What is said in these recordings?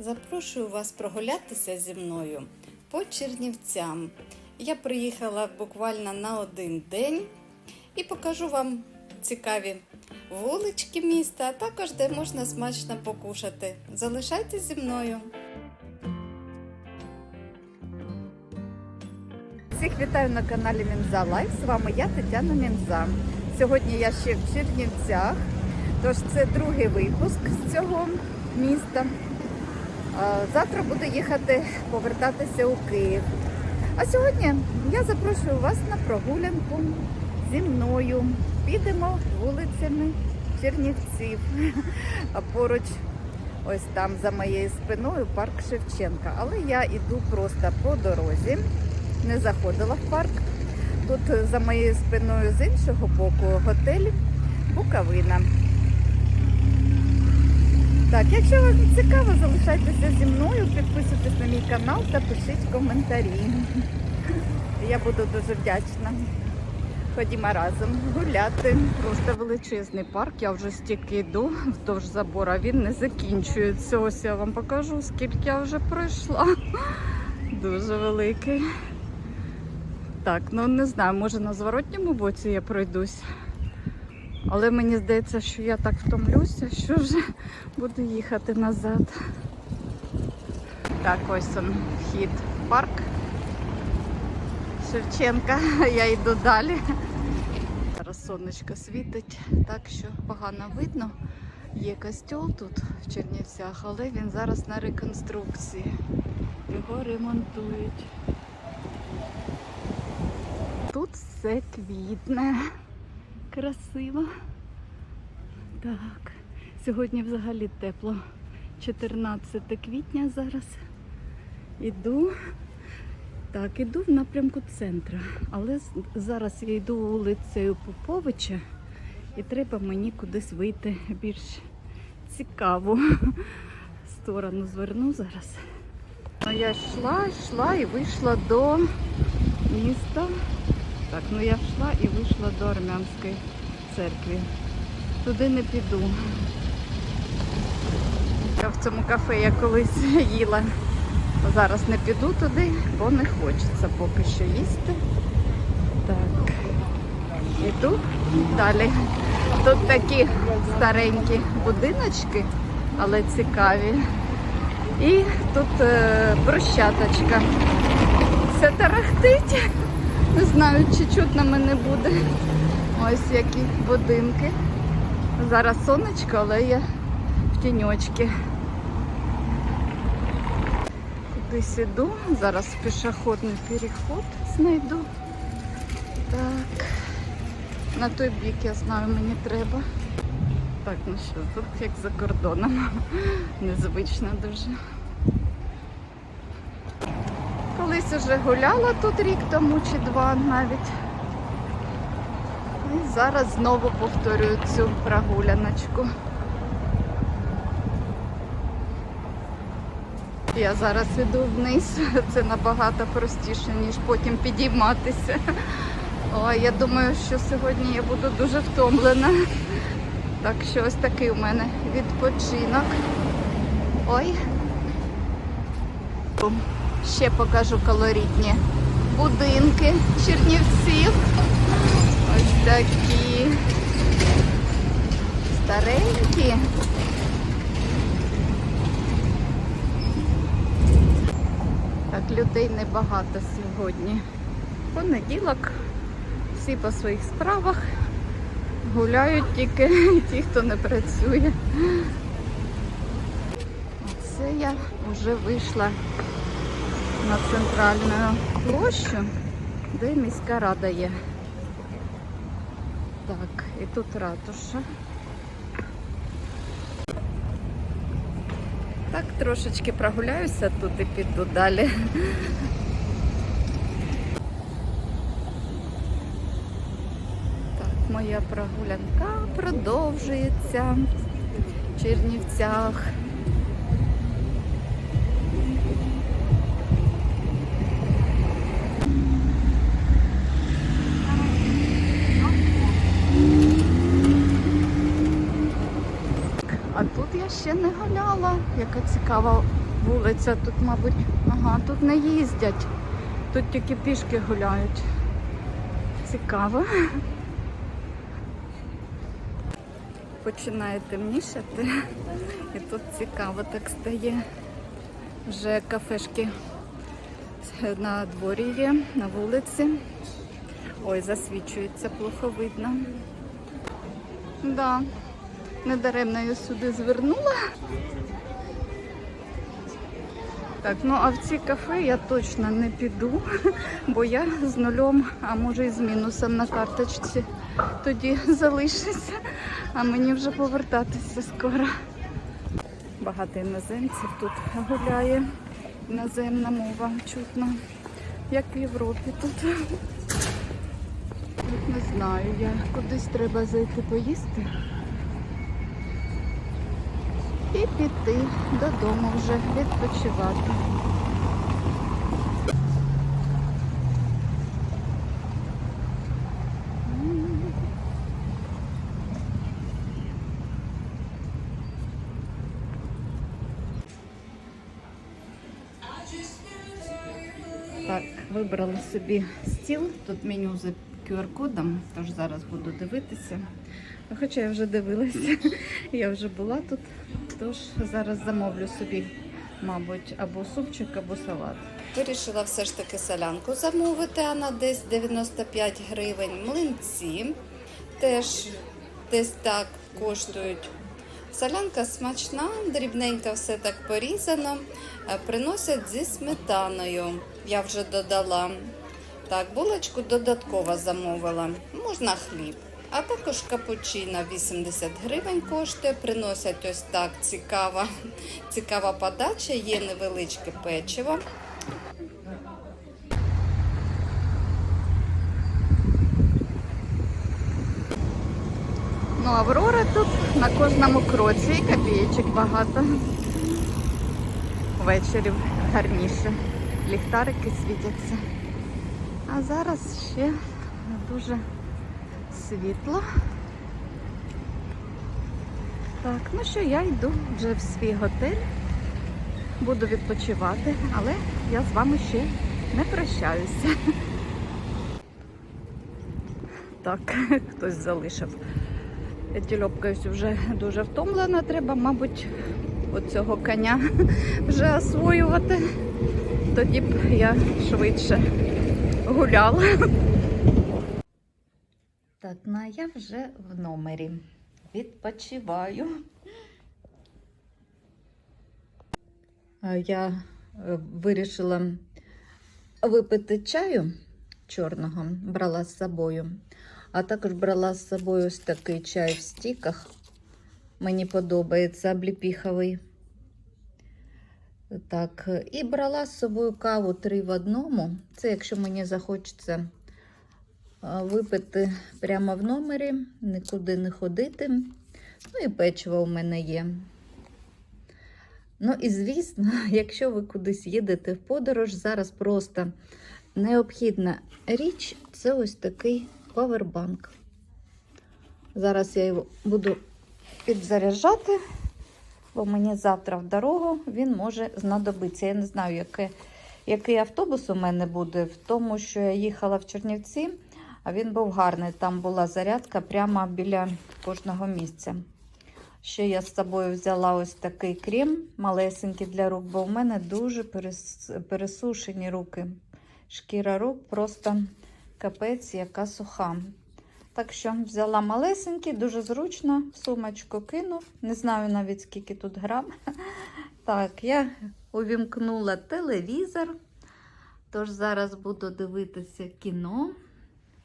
Запрошую вас прогулятися зі мною по Чернівцям. Я приїхала буквально на один день і покажу вам цікаві вулички міста, а також де можна смачно покушати. Залишайтесь зі мною. Всіх вітаю на каналі Мінза Лайф. З вами я Тетяна Мінза. Сьогодні я ще в Чернівцях, тож це другий випуск з цього міста. А Завтра буду їхати повертатися у Київ. А сьогодні я запрошую вас на прогулянку зі мною. Підемо вулицями Чернівців. А поруч, ось там за моєю спиною, парк Шевченка. Але я йду просто по дорозі, не заходила в парк. Тут за моєю спиною з іншого боку готель Буковина. Так, якщо вам цікаво, залишайтеся зі мною, підписуйтесь на мій канал та пишіть коментарі. Я буду дуже вдячна. Ходімо разом гуляти. Просто величезний парк. Я вже стільки йду вздовж забора. Він не закінчується. Ось я вам покажу, скільки я вже пройшла. Дуже великий. Так, ну не знаю, може на зворотньому боці я пройдусь. Але мені здається, що я так втомлюся, що вже буду їхати назад. Так, ось он вхід в парк Шевченка. Я йду далі. Зараз сонечко світить, так що погано видно. Є костюл тут в Чернівцях, але він зараз на реконструкції. Його ремонтують. Тут все квітне. Красиво. Так, сьогодні взагалі тепло. 14 квітня зараз. Іду. Так, іду в напрямку центра. Але зараз я йду вулицею Поповича і треба мені кудись вийти більш цікаву сторону зверну зараз. Ну, я йшла, йшла і вийшла до міста. Так, ну я йшла і вийшла до Армянської церкви. Туди не піду. Я в цьому кафе я колись їла. Зараз не піду туди, бо не хочеться поки що їсти. Так. Іду далі. Тут такі старенькі будиночки, але цікаві. І тут е, брусчаточка. Все тарахтить. Не знаю, чи чутно мене буде. Ось які будинки. Зараз сонечко, але я в тіньочки. Кудись іду. Зараз пішохідний переход знайду. Так. На той бік, я знаю, мені треба. Так, ну що, тут як за кордоном. Незвично дуже. Колись уже гуляла тут рік тому чи два навіть. І зараз знову повторюю цю прогуляночку. Я зараз іду вниз, це набагато простіше, ніж потім підійматися. Ой, я думаю, що сьогодні я буду дуже втомлена. Так що ось такий у мене відпочинок. Ой. Ще покажу колоритні будинки Чернівців. Ось такі старенькі. Так, людей небагато сьогодні. Понеділок, всі по своїх справах. Гуляють тільки ті, хто не працює. Оце я вже вийшла на центральну площу, де міська рада є. Так, і тут ратуша. Так, трошечки прогуляюся тут і піду далі. Так, моя прогулянка продовжується в Чернівцях. А тут я ще не гуляла. Яка цікава вулиця. Тут, мабуть, ага, тут не їздять. Тут тільки пішки гуляють. Цікаво. Починає темнішати. І тут цікаво так стає. Вже кафешки на дворі є, на вулиці. Ой, засвічується, плохо видно. Да, недаремно я сюди звернула. Так, ну а в ці кафе я точно не піду, бо я з нульом, а може і з мінусом на карточці тоді залишуся, а мені вже повертатися скоро. Багато іноземців тут гуляє, іноземна мова чутно, як в Європі тут. Не знаю, я кудись треба зайти поїсти і піти додому вже відпочивати. Так, вибрала собі стіл. Тут меню за QR-кодом, тож зараз буду дивитися. Ну, Хоча я вже дивилася, я вже була тут, тож зараз замовлю собі, мабуть, або супчик, або салат. Вирішила все ж таки солянку замовити, вона десь 95 гривень. Млинці теж десь так коштують. Солянка смачна, дрібненько все так порізано. Е, Приносять зі сметаною. Я вже додала. Так, булочку додатково замовила. Можна хліб. А також капучино 80 гривень коштує. Приносять ось так цікава, цікава подача, є невеличке печиво. Ну, Аврора тут на кожному кроці і копійочок багато. Ввечері гарніше. Ліхтарики світяться. А зараз ще дуже світло. Так, ну що, я йду вже в свій готель. Буду відпочивати, але я з вами ще не прощаюся. Так, хтось залишив. Тільопкаюсь вже дуже втомлена. Треба, мабуть, оцього коня вже освоювати. Тоді б я швидше гуляла. Так, ну а я вже в номері. Відпочиваю. Я е, вирішила випити чаю чорного, брала з собою. А також брала з собою ось такий чай в стіках. Мені подобається обліпіховий. Так, і брала з собою каву три в одному. Це якщо мені захочеться випити прямо в номері, нікуди не ходити. Ну і печиво у мене є. Ну і звісно, якщо ви кудись їдете в подорож, зараз просто необхідна річ це ось такий павербанк. Зараз я його буду підзаряджати, бо мені завтра в дорогу він може знадобитися. Я не знаю, яке, який автобус у мене буде, в тому, що я їхала в Чернівці, а він був гарний. Там була зарядка прямо біля кожного місця. Ще я з собою взяла ось такий крем малесенький для рук, бо в мене дуже пересушені руки. Шкіра рук просто капець, яка суха. Так що взяла малесенький, дуже зручно, в сумочку кинув. Не знаю навіть скільки тут грам. Так, я увімкнула телевізор. Тож зараз буду дивитися кіно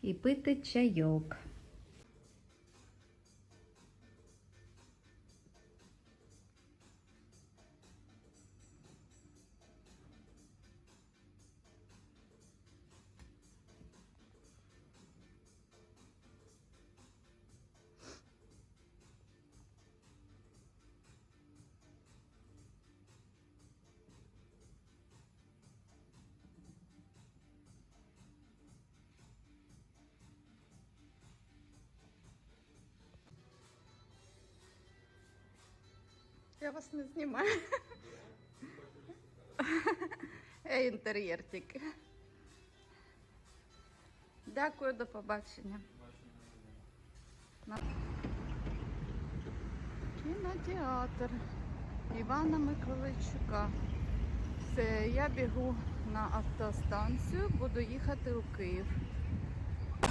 і пити чайок. Я вас не знімаю. Інтер'єр тільки. Дякую, до побачення. Кінотеатр Івана Миколайчука. Все, я бігу на автостанцію, буду їхати у Київ.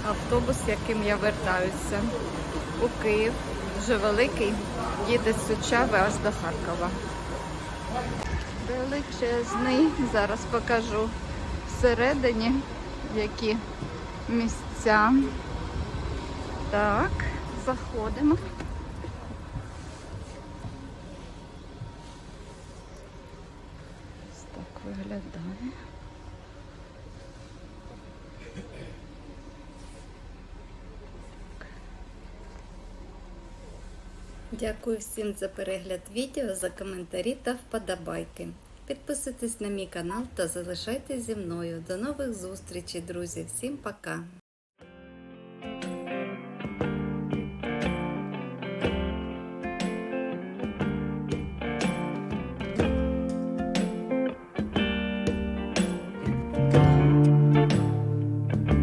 Автобус, яким я вертаюся у Київ, вже великий, їде з Сучави аж до Харкова. Величезний, зараз покажу всередині, які місця. Так, заходимо. Ось так виглядає. Дякую всім за перегляд відео, за коментарі та вподобайки. Підписуйтесь на мій канал та залишайтесь зі мною. До нових зустрічей, друзі. Всім пока!